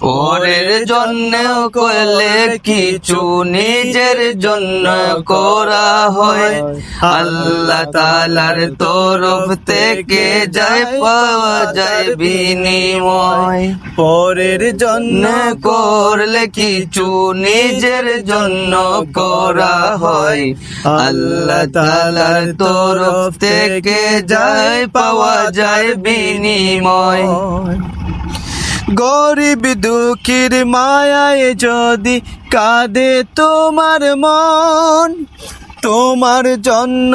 পরের জন্য করলে কিছু নিজের জন্য করা হয়। আল্লাহ তালার তরফ থেকে যায়, পাওয়া যায় বিনিময়। পরের জন্য করলে কিছু নিজের জন্য করা হয়। আল্লাহ তালার তরফ থেকে যায়, পাওয়া যায় বিনিময়। গরিব দুঃখীর মায়ায় যদি কাঁদে তোমার মন তোমার জন্য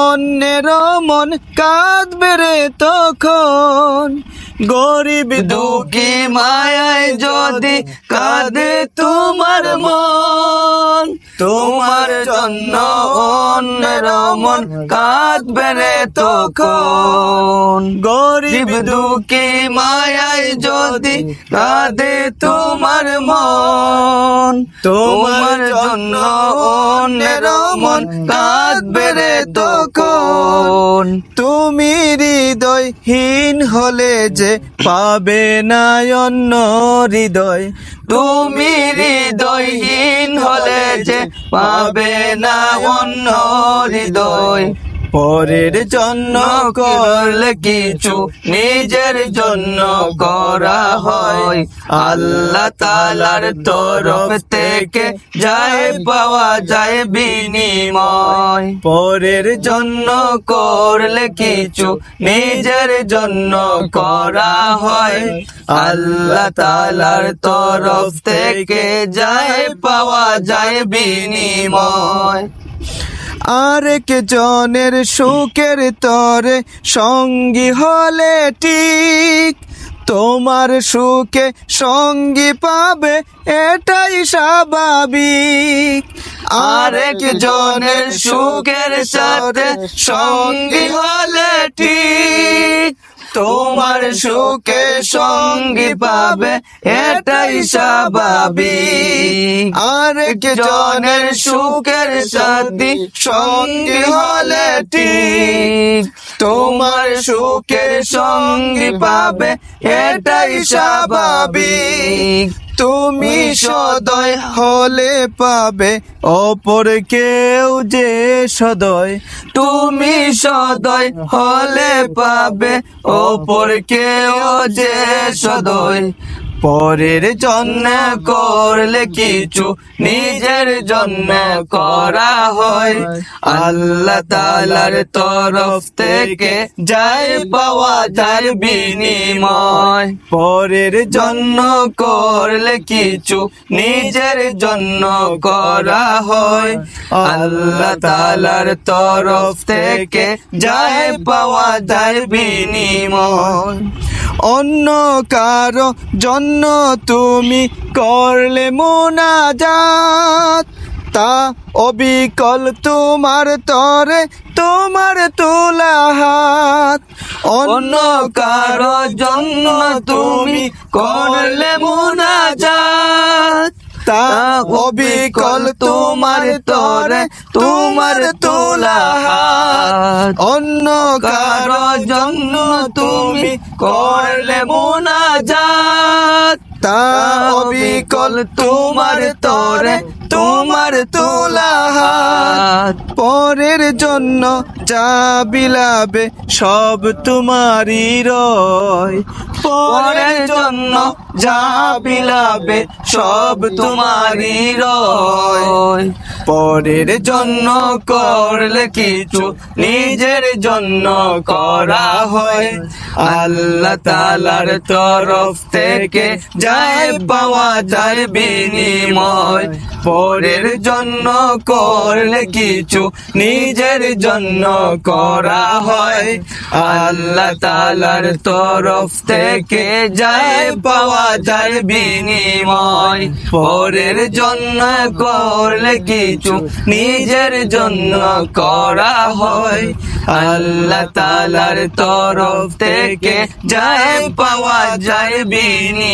অন্যের মন কাঁদবে রে তখন। গরিব দুঃখী মায়ায় যদি কাঁদে তোমার মন, তোমার জন্য অন্যের মন কাঁদবে রে তখন। গরিব দুঃখী মায়ায় যদি কাঁদে তোমার মন তোমার জন্য অন্যের মন কাঁদবে রে তখন। তুমি হৃদয়হীন হলে যে পাবে না অন্য হৃদয়। তুমি হৃদয়হীন হলে যে পাবে না অন্য হৃদয়। পরের জন্য করলে কিছু নিজের জন্য করা হয়। আল্লাহ তালার তরফ থেকে যায় পাওয়া যায় বিনিময়। পরের জন্য করলে কিছু নিজের জন্য করা হয়। আল্লাহ তালার তরফ থেকে যায় পাওয়া যায় বিনিময়। আরেক জনের সুখের তরে সঙ্গী হলে ঠিক। তোমার সুখে সঙ্গী পাবে, এটাই স্বাভাবিক। আরেক জনের সুখের সাথে সঙ্গী হলে ঠিক। তোমার সুখে সঙ্গী পাবে, এটাই স্বাভাবিক। আরেক জনের সুখের সাথী সঙ্গী হলে ঠিক। তোমার সুখের সঙ্গী পাবে, এটাই স্বাভাবিক। তুমি সদয় হলে পাবে, অপর কেউ যে সদয়। তুমি সদয় হলে পাবে, অপর কেউ যে সদয়। পরের জন্য করলে কিছু নিজের জন্য করা হয়। আল্লাহ তালার তরফ থেকে যায় পাওয়া যায় বিনিময়। পরের জন্য করলে কিছু নিজের জন্য করা হয়। আল্লাহ তালার তরফ থেকে যায় পাওয়া যায় বিনিময়। অন্য কারও জন্য তুমি করলে মোনাজাত। তা অবিকল তোমার তরে, তোমার তোলা হাত। অন্য কারও জন্য তুমি করলে মুনাজাত। তা অবিকল তোমার তরে, তোমার তোলা অন্য কারও জন্য তুমি করলে মুনাজাত। তা অবিকল তোমার তরে, তোমার তোলা পরের জন্য যা বিলাবে সব তোমারই রয়। পরের জন্য যা বিলাবে সব তোমারই রয়। পরের জন্য করলে কিছু নিজের জন্য করা হয়। আল্লাহ তালার তরফ থেকে যায় পাওয়া যায় বিনিময়। পরের জন্য করলে কিছু নিজের জন্য করা হয়। আল্লাহ তালার তরফ থেকে যায়, পাওয়া যায় বিনিময়। পরের জন্য করলে কিছু নিজের জন্য করা হয়। আল্লাহ তালার তরফ থেকে যায়, পাওয়া যায় বিনিময়।